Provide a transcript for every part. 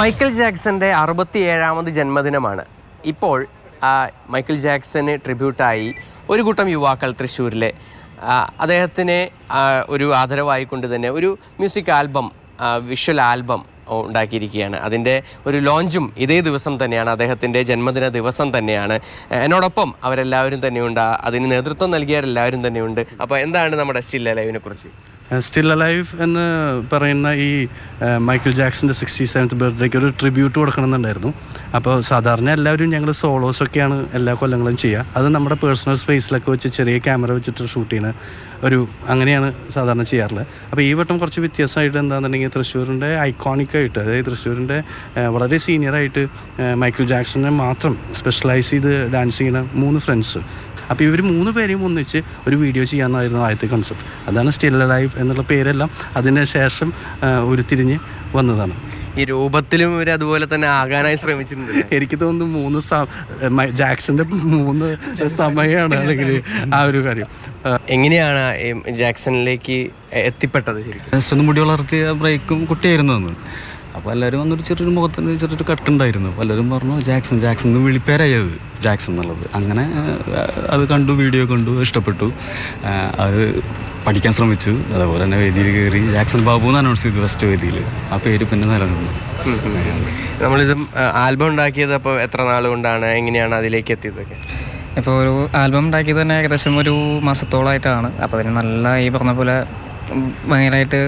Michael ജാക്സന്റെ അറുപത്തിയേഴാമത് ജന്മദിനമാണ്. ഇപ്പോൾ Michael ജാക്സന് ട്രിബ്യൂട്ടായി ഒരു കൂട്ടം യുവാക്കൾ തൃശ്ശൂരിലെ അദ്ദേഹത്തിനെ ഒരു ഒരു ആദരവായിക്കൊണ്ട് തന്നെ ഒരു മ്യൂസിക് ആൽബം വിഷ്വൽ ആൽബം ഉണ്ടാക്കിയിരിക്കുകയാണ്. അതിന്റെ ഒരു ലോഞ്ചും ഇതേ ദിവസം തന്നെയാണ് അദ്ദേഹത്തിന്റെ ജന്മദിന ദിവസം തന്നെയാണ്. എന്നോടൊപ്പം അവരെല്ലാവരും തന്നെയുണ്ട്. അതിന് നേതൃത്വം നൽകിയവരെല്ലാവരും തന്നെയുണ്ട്. അപ്പോൾ എന്താണ് നമ്മുടെ സ്റ്റില്ല ലൈവിനെ കുറിച്ച്? സ്റ്റിൽ അലൈവ് എന്ന് പറയുന്ന ഈ മൈക്കിൾ ജാക്സന്റെ സിക്സ്റ്റി സെവൻത്ത് ബർത്ത്ഡേക്ക് ഒരു ട്രിബ്യൂട്ട് കൊടുക്കണമെന്നുണ്ടായിരുന്നു. അപ്പോൾ സാധാരണ എല്ലാവരും ഞങ്ങൾ സോളോസൊക്കെയാണ് എല്ലാ കൊല്ലങ്ങളും ചെയ്യുക. അത് നമ്മുടെ പേഴ്സണൽ സ്പേസിലൊക്കെ വെച്ച് ചെറിയ ക്യാമറ വെച്ചിട്ട് ഷൂട്ട് ചെയ്യുന്ന ഒരു അങ്ങനെയാണ് സാധാരണ ചെയ്യാറുള്ളത്. അപ്പോൾ ഈ വട്ടം കുറച്ച് വ്യത്യാസമായിട്ട് എന്താണെന്നുണ്ടെങ്കിൽ തൃശ്ശൂരിന്റെ ഐക്കോണിക്കായിട്ട് അതായത് തൃശ്ശൂരിന്റെ വളരെ സീനിയറായിട്ട് മൈക്കിൾ ജാക്സനെ മാത്രം സ്പെഷ്യലൈസ് ചെയ്ത് ഡാൻസ് ചെയ്യുന്ന മൂന്ന് ഫ്രണ്ട്സ് അപ്പോൾ ഇവർ മൂന്ന് പേരെയും ഒന്നിച്ച് ഒരു വീഡിയോ ചെയ്യാമെന്നായിരുന്നു ആദ്യത്തെ കൺസെപ്റ്റ് അതാണ് സ്റ്റിൽ ലൈഫ് എന്നുള്ള പേരെല്ലാം അതിന് ശേഷം ഉരുത്തിരിഞ്ഞ് വന്നതാണ്. ഈ രൂപത്തിലും ഇവർ അതുപോലെ തന്നെ ആകാനായി ശ്രമിച്ചിട്ടുണ്ട് എനിക്ക് തോന്നുന്നു മൂന്ന് സ- ജാക്സന്റെ മൂന്ന് സമയമാണ് അല്ലെങ്കിൽ ആ ഒരു കാര്യം. എങ്ങനെയാണ് ജാക്സണിലേക്ക് എത്തിപ്പെട്ടത് ശരിക്കും? മുടി വളർത്തിയ ബ്രേക്കും കുട്ടിയായിരുന്നു അന്ന്. അപ്പോൾ എല്ലാവരും വന്നൊരു ചെറിയൊരു മുഖത്തിന് ചെറിയൊരു കട്ടുണ്ടായിരുന്നു പലരും പറഞ്ഞു ജാക്സൺ ജാക്സൺ എന്ന് വിളിപ്പേരായത് ജാക്സൺ എന്നുള്ളത്. അങ്ങനെ അത് കണ്ടു വീഡിയോ കണ്ടു ഇഷ്ടപ്പെട്ടു. അത് പഠിക്കാൻ ശ്രമിച്ചു. അതേപോലെ തന്നെ വേദിയിൽ കയറി ജാക്സൺ ബാബു എന്ന് അനൗൺസ് ചെയ്തു ഫസ്റ്റ് വേദിയിൽ. ആ പേര് പിന്നെ നിലനിന്നു. നമ്മളിത് ആൽബം ഉണ്ടാക്കിയത് അപ്പോൾ എത്ര നാൾ കൊണ്ടാണ്? എങ്ങനെയാണ് അതിലേക്ക് എത്തിയതൊക്കെ? ഇപ്പോൾ ഒരു ആൽബം ഉണ്ടാക്കിയത് തന്നെ ഏകദേശം ഒരു മാസത്തോളമായിട്ടാണ് അപ്പോൾ അതിന് നല്ല ഈ പറഞ്ഞ പോലെ ഭയങ്കരമായിട്ട്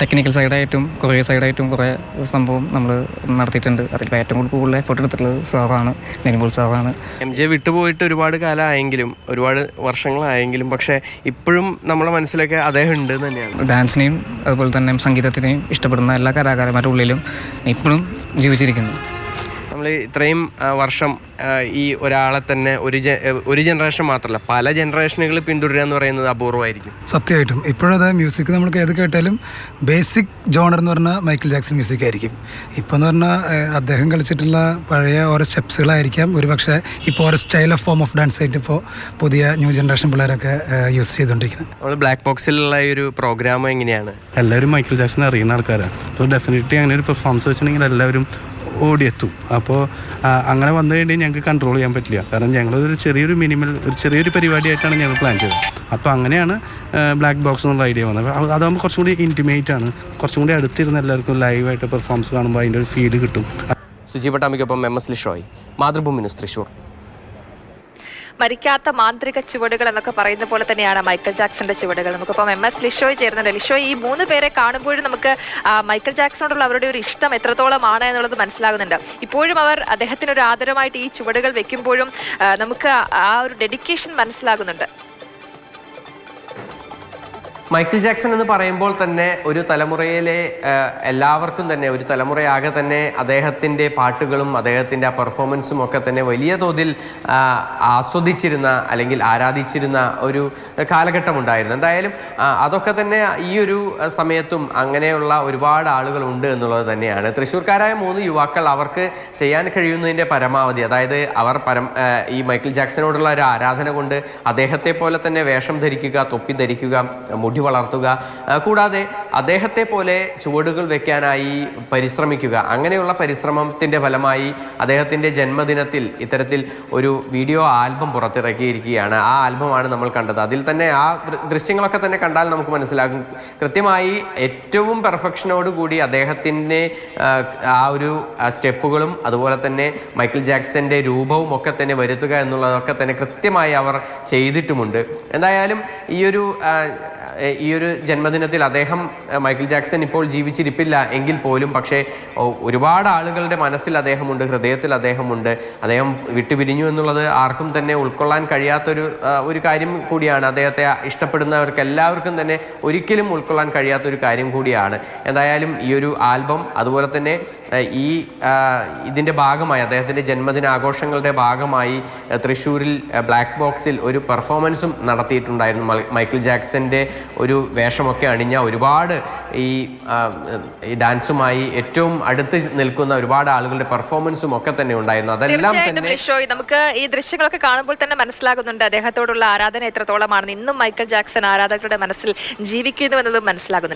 ടെക്നിക്കൽ സൈഡായിട്ടും കൊറിയർ സൈഡായിട്ടും കുറേ സംഭവം നമ്മൾ നടത്തിയിട്ടുണ്ട്. അതിൽ ഏറ്റവും കൂടുതൽ കൂടുതൽ എഫേർട്ട് എടുത്തിട്ടുള്ളത് സാറാണ് നിനിമോൾ സാറാണ് എം ജെ വിട്ടുപോയിട്ട് ഒരുപാട് കാലമായെങ്കിലും ഒരുപാട് വർഷങ്ങളായെങ്കിലും പക്ഷേ ഇപ്പോഴും നമ്മളെ മനസ്സിലൊക്കെ അദ്ദേഹം ഉണ്ട് തന്നെയാണ്. ഡാൻസിനെയും അതുപോലെ തന്നെ സംഗീതത്തിനെയും ഇഷ്ടപ്പെടുന്ന എല്ലാ കലാകാരന്മാരുടെ ഉള്ളിലും ഇപ്പോഴും ജീവിച്ചിരിക്കുന്നു. നമ്മൾ ഇത്രയും വർഷം ഈ ഒരാളെ തന്നെ ഒരു ഒരു ജനറേഷൻ മാത്രമല്ല പല ജനറേഷനുകൾ പിന്തുടരുക എന്ന് പറയുന്നത് അപൂർവമായിരിക്കും. സത്യമായിട്ടും. ഇപ്പോഴത് മ്യൂസിക് നമുക്ക് ഏത് കേട്ടാലും ബേസിക് ജോണർ എന്ന് പറഞ്ഞാൽ മൈക്കിൾ ജാക്സൺ മ്യൂസിക് ആയിരിക്കും. ഇപ്പോൾ എന്ന് പറഞ്ഞാൽ അദ്ദേഹം കളിച്ചിട്ടുള്ള പഴയ ഓരോ സ്റ്റെപ്സുകളായിരിക്കാം. ഒരു പക്ഷേ ഇപ്പോൾ ഓരോ style of form of dance ആയിട്ട് ഇപ്പോൾ പുതിയ ന്യൂ ജനറേഷൻ പിള്ളേരൊക്കെ യൂസ് ചെയ്തുകൊണ്ടിരിക്കുന്നത് നമ്മൾ ബ്ലാക്ക് ബോക്സിലുള്ള ഈ ഒരു പ്രോഗ്രാം എങ്ങനെയാണ്? എല്ലാവരും മൈക്കിൾ ജാക്സൺ അറിയുന്ന ആൾക്കാരാണ് അപ്പോൾ ഡെഫിനറ്റ്ലി അങ്ങനെ ഒരു പെർഫോമൻസ് വെച്ചിട്ടുണ്ടെങ്കിൽ എല്ലാവരും ഓടിയെത്തും. അപ്പോൾ അങ്ങനെ വന്നു കഴിഞ്ഞാൽ ഞങ്ങൾക്ക് കൺട്രോൾ ചെയ്യാൻ പറ്റില്ല. കാരണം ഞങ്ങളൊരു ചെറിയൊരു മിനിമൽ ഒരു ചെറിയൊരു പരിപാടിയായിട്ടാണ് ഞങ്ങൾ പ്ലാൻ ചെയ്തത്. അപ്പോൾ അങ്ങനെയാണ് ബ്ലാക്ക് ബോക്സ് എന്നുള്ള ഐഡിയ വന്നത്. അതാകുമ്പോൾ കുറച്ചും കൂടി ഇന്റിമേറ്റ് ആണ്. കുറച്ചും കൂടി അടുത്തിരുന്ന് എല്ലാവർക്കും ലൈവായിട്ട് പെർഫോമൻസ് കാണുമ്പോൾ അതിന്റെ ഒരു ഫീൽ കിട്ടും. Suji പട്ടാമിക്കൊപ്പം M S Lishoy Mathrubhumi news Thrissur. മരിക്കാത്ത മാന്ത്രിക ചുവടുകൾ എന്നൊക്കെ പറയുന്ന പോലെ തന്നെയാണ് മൈക്കൽ ജാക്സന്റെ ചുവടുകൾ. നമുക്കിപ്പം എം എസ് ലിഷോയ് ചേരുന്നുണ്ട്. ലിഷോയ് ഈ മൂന്ന് പേരെ കാണുമ്പോഴും നമുക്ക് മൈക്കിൾ മൈക്കൽ ജാക്സണോടുള്ള അവരുടെ ഒരു ഇഷ്ടം എത്രത്തോളമാണ് എന്നുള്ളത് മനസ്സിലാകുന്നുണ്ട്. ഇപ്പോഴും അവർ അദ്ദേഹത്തിന് ഒരു ആദരമായിട്ട് ഈ ചുവടുകൾ വെക്കുമ്പോഴും നമുക്ക് ആ ഒരു ഡെഡിക്കേഷൻ മനസ്സിലാകുന്നുണ്ട്. മൈക്കിൾ ജാക്സൺ എന്ന് പറയുമ്പോൾ തന്നെ ഒരു തലമുറയിലെ എല്ലാവർക്കും തന്നെ ഒരു തലമുറയാകെ തന്നെ അദ്ദേഹത്തിന്റെ പാട്ടുകളും അദ്ദേഹത്തിന്റെ ആ പെർഫോമൻസും ഒക്കെ തന്നെ വലിയ തോതിൽ ആസ്വദിച്ചിരുന്ന അല്ലെങ്കിൽ ആരാധിച്ചിരുന്ന ഒരു കാലഘട്ടം ഉണ്ടായിരുന്നു എന്തായാലും അതൊക്കെ തന്നെ ഈ ഒരു സമയത്തും അങ്ങനെയുള്ള ഒരുപാട് ആളുകൾ ഉണ്ട് എന്നുള്ളത് തന്നെയാണ്. തൃശ്ശൂർക്കാരായ മൂന്ന് യുവാക്കൾ അവർക്ക് ചെയ്യാൻ കഴിയുന്നതിന്റെ പരമാവധി അതായത് അവർ പരം ഈ മൈക്കിൾ ജാക്സനോടുള്ള ഒരു ആരാധന കൊണ്ട് അദ്ദേഹത്തെ പോലെ തന്നെ വേഷം ധരിക്കുക തൊപ്പി ധരിക്കുക മുടി വളർത്തുക. കൂടാതെ അദ്ദേഹത്തെ പോലെ ചുവടുകൾ വെക്കാനായി പരിശ്രമിക്കുക. അങ്ങനെയുള്ള പരിശ്രമത്തിന്റെ ഫലമായി അദ്ദേഹത്തിന്റെ ജന്മദിനത്തിൽ ഇത്തരത്തിൽ ഒരു വീഡിയോ ആൽബം പുറത്തിറക്കിയിരിക്കുകയാണ്. ആ ആൽബമാണ് നമ്മൾ കണ്ടത്. അതിൽ തന്നെ ആ ദൃശ്യങ്ങളൊക്കെ തന്നെ കണ്ടാൽ നമുക്ക് മനസ്സിലാകും. കൃത്യമായി ഏറ്റവും പെർഫെക്ഷനോട് കൂടി അദ്ദേഹത്തിന്റെ ആ, ഒരു സ്റ്റെപ്പുകളും അതുപോലെ തന്നെ മൈക്കിൾ ജാക്സന്റെ രൂപവും ഒക്കെ തന്നെ വരുത്തുക എന്നുള്ളതൊക്കെ തന്നെ കൃത്യമായി അവർ ചെയ്തിട്ടുമുണ്ട്. എന്തായാലും ഈ ഒരു ഈ ഒരു ജന്മദിനത്തിൽ അദ്ദേഹം മൈക്കിൾ ജാക്സൺ ഇപ്പോൾ ജീവിച്ചിരിപ്പില്ല എങ്കിൽ പോലും പക്ഷേ ഒരുപാട് ആളുകളുടെ മനസ്സിൽ അദ്ദേഹമുണ്ട് ഹൃദയത്തിൽ അദ്ദേഹമുണ്ട്. അദ്ദേഹം വിട്ടുപിരിഞ്ഞു എന്നുള്ളത് ആർക്കും തന്നെ ഉൾക്കൊള്ളാൻ കഴിയാത്തൊരു ഒരു കാര്യം കൂടിയാണ്. അദ്ദേഹത്തെ ഇഷ്ടപ്പെടുന്നവർക്ക് എല്ലാവർക്കും തന്നെ ഒരിക്കലും ഉൾക്കൊള്ളാൻ കഴിയാത്തൊരു കാര്യം കൂടിയാണ്. എന്തായാലും ഈ ഒരു ആൽബം അതുപോലെ തന്നെ ഈ ഇതിന്റെ ഭാഗമായി അദ്ദേഹത്തിന്റെ ജന്മദിന ആഘോഷങ്ങളുടെ ഭാഗമായി തൃശ്ശൂരിൽ ബ്ലാക്ക് ബോക്സിൽ ഒരു പെർഫോമൻസും നടത്തിയിട്ടുണ്ടായിരുന്നു. മൈക്കിൾ ജാക്സന്റെ ഒരു വേഷമൊക്കെ അണിഞ്ഞ ഒരുപാട് ഈ ഡാൻസുമായി ഏറ്റവും അടുത്ത് നിൽക്കുന്ന ഒരുപാട് ആളുകളുടെ പെർഫോമൻസും ഒക്കെ തന്നെ ഉണ്ടായിരുന്നു. അതെല്ലാം തന്നെ നമുക്ക് ഈ ദൃശ്യങ്ങളൊക്കെ കാണുമ്പോൾ തന്നെ മനസ്സിലാകുന്നുണ്ട്. അദ്ദേഹത്തോടുള്ള ആരാധന എത്രത്തോളമാണ്. ഇന്നും മൈക്കിൾ ജാക്സൺ ആരാധകരുടെ മനസ്സിൽ ജീവിക്കുന്നു എന്നത് മനസ്സിലാകുന്നുണ്ട്.